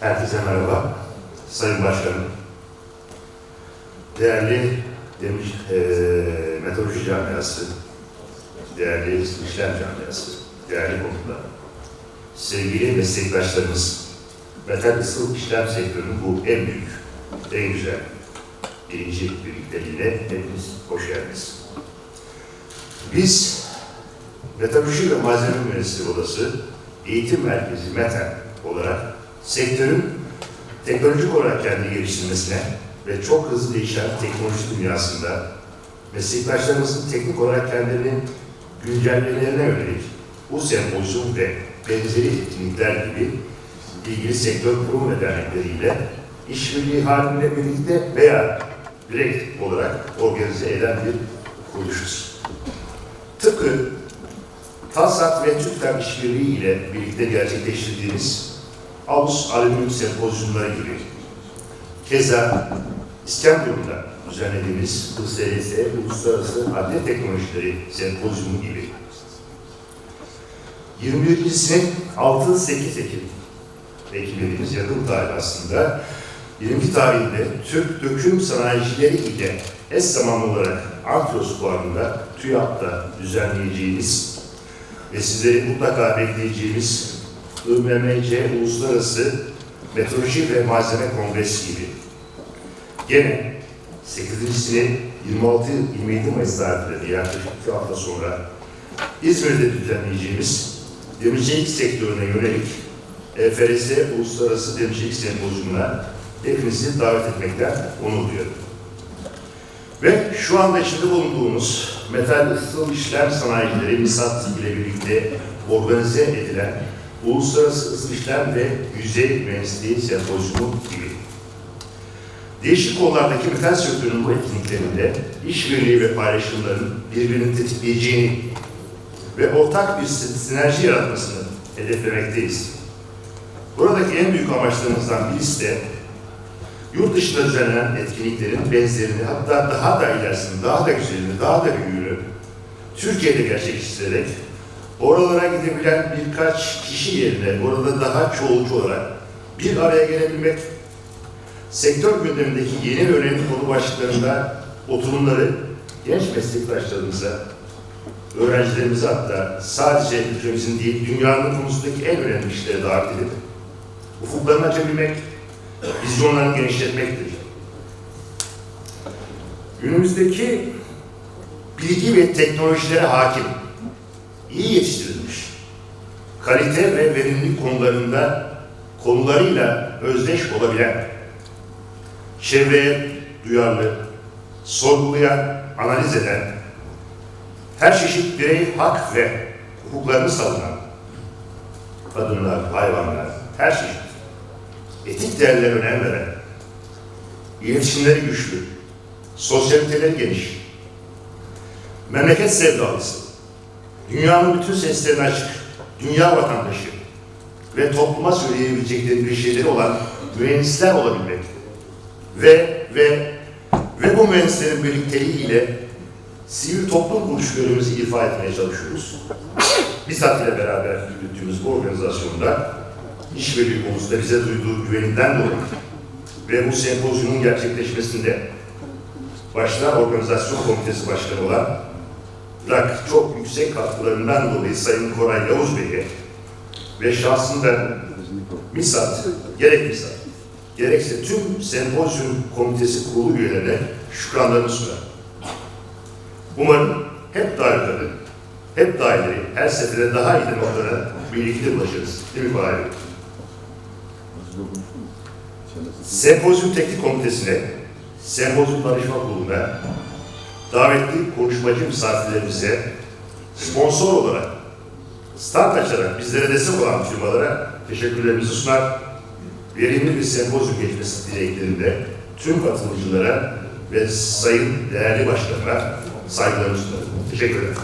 Herkese merhaba. Sayın Başkanım, değerli eee Meteoroloji Camiası, değerli İşlem Camiası, değerli konuklar, sevgili meslektaşlarımız, metal ısıl işlem sektörünün bu en büyük, en güzel birinci birlikteliğine hepiniz hoş geldiniz. Biz Metalurji ve Malzeme Mühendisliği Odası Eğitim Merkezi METEN olarak sektörün teknolojik olarak kendini geliştirmesine ve çok hızlı değişen teknoloji dünyasında meslektaşlarımızın teknik olarak kendilerini güncellemelerine yönelik bu sempozyum ve benzeri etkinlikler gibi ilgili sektör kurum ve dernekleriyle işbirliği halinde birlikte veya direkt olarak organize eden bir kuruluşuz. Tıpkı TASAT ve TÜKTEM işbirliği ile birlikte gerçekleştirdiğimiz Avus Alüminyum Sempozyumları gibi. Keza İskenderun'da düzenlediğimiz ISRS Uluslararası Adliye Teknolojileri Sempozyumu gibi. 21.sinin 6-8 Ekim Ekim'imiz yakın tarih aslında 20 tarihinde Türk döküm sanayicileri ile eş zamanlı olarak Antros Fuarı'nda TÜYAP'ta düzenleyeceğimiz ve sizleri mutlaka bekleyeceğimiz IMMC Uluslararası Meteoroloji ve Malzeme Kongresi gibi. Gene 8.sini 26-27 Mayıs tarihleri yaklaşık 2 hafta sonra İzmir'de düzenleyeceğimiz demircilik sektörüne yönelik EFRS Uluslararası Demircilik Sempozyumuna hepinizi davet etmekten onur duyuyorum. Ve şu anda içinde bulunduğumuz metal ısıl işlem sanayicileri MİSAT ile birlikte organize edilen Uluslararası İşlem ve Yüzey Mühendisliği Sempozyumu gibi. Değişik kollardaki metal sektörünün bu etkinliklerinde işbirliği ve paylaşımların birbirini tetikleyeceğini ve ortak bir sinerji yaratmasını hedeflemekteyiz. Buradaki en büyük amaçlarımızdan birisi de yurt dışında düzenlenen etkinliklerin benzerini hatta daha da ilerisini, daha da güzelini, daha da büyüğünü Türkiye'de gerçekleştirerek oralara gidebilen birkaç kişi yerine orada daha çoğulcu olarak bir araya gelebilmek, sektör gündemindeki yeni önemli konu başlıklarında oturumları genç meslektaşlarımıza, öğrencilerimize hatta sadece ülkemizin değil dünyanın konusundaki en önemli işlere davet edip ufuklarını açabilmek, vizyonlarını genişletmektir. Günümüzdeki bilgi ve teknolojilere hakim, iyi yetiştirilmiş, kalite ve verimlilik konularında konularıyla özdeş olabilen, çevreye duyarlı, sorgulayan, analiz eden, her çeşit birey hak ve hukuklarını savunan, kadınlar, hayvanlar, her çeşit etik değerlere önem veren, iletişimleri güçlü, sosyaliteleri geniş, memleket sevdalısı, dünyanın bütün seslerine açık, dünya vatandaşı ve topluma söyleyebilecekleri bir şeyleri olan mühendisler olabilmek ve ve ve bu mühendislerin birlikteliğiyle sivil toplum kuruluşlarımızı ifa etmeye çalışıyoruz. BİSAT ile beraber yürüttüğümüz bu organizasyonda işbirliği konusunda bize duyduğu güveninden dolayı ve bu sempozyumun gerçekleşmesinde başta organizasyon komitesi başkanı olan LAK çok yüksek katkılarından dolayı Sayın Koray Yavuz Bey'e ve şahsında MİSAT, gerek MİSAT, gerekse tüm sempozyum komitesi kurulu üyelerine şükranlarını sunar. Umarım hep daha yukarı, hep daha her sefere daha iyi noktalara birlikte ulaşırız. Değil mi Koray Bey? Sempozyum Teknik Komitesi'ne, Sempozyum Danışma Kurulu'na, davetli konuşmacı misafirlerimize sponsor olarak, stand açarak bizlere destek olan firmalara teşekkürlerimizi sunar. Verimli bir sempozyum geçmesi dileklerinde tüm katılımcılara ve sayın değerli başkanına saygılarımı sunarım. Teşekkür ederim.